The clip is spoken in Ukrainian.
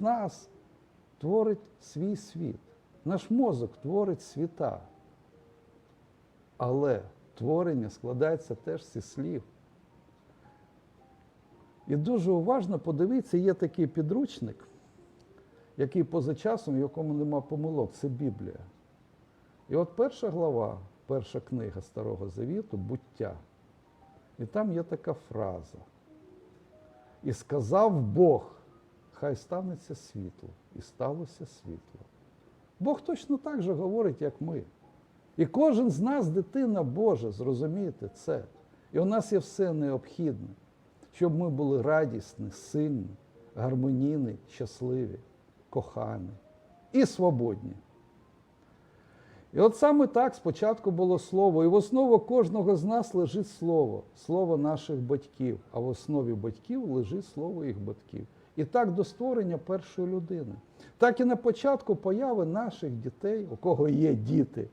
нас творить свій світ. Наш мозок творить світа. Але творення складається теж зі слів. І дуже уважно подивіться, є такий підручник, який поза часом, в якому нема помилок, це Біблія. І от перша глава, перша книга Старого Завіту буття. І там є така фраза. І сказав Бог, хай станеться світло, і сталося світло. Бог точно так же говорить, як ми. І кожен з нас дитина Божа, зрозумієте це. І у нас є все необхідне, щоб ми були радісні, сильні, гармонійні, щасливі, кохані і свободні. І от саме так спочатку було слово, і в основу кожного з нас лежить слово, слово наших батьків, а в основі батьків лежить слово їх батьків. І так до створення першої людини. Так і на початку появи наших дітей, у кого є діти,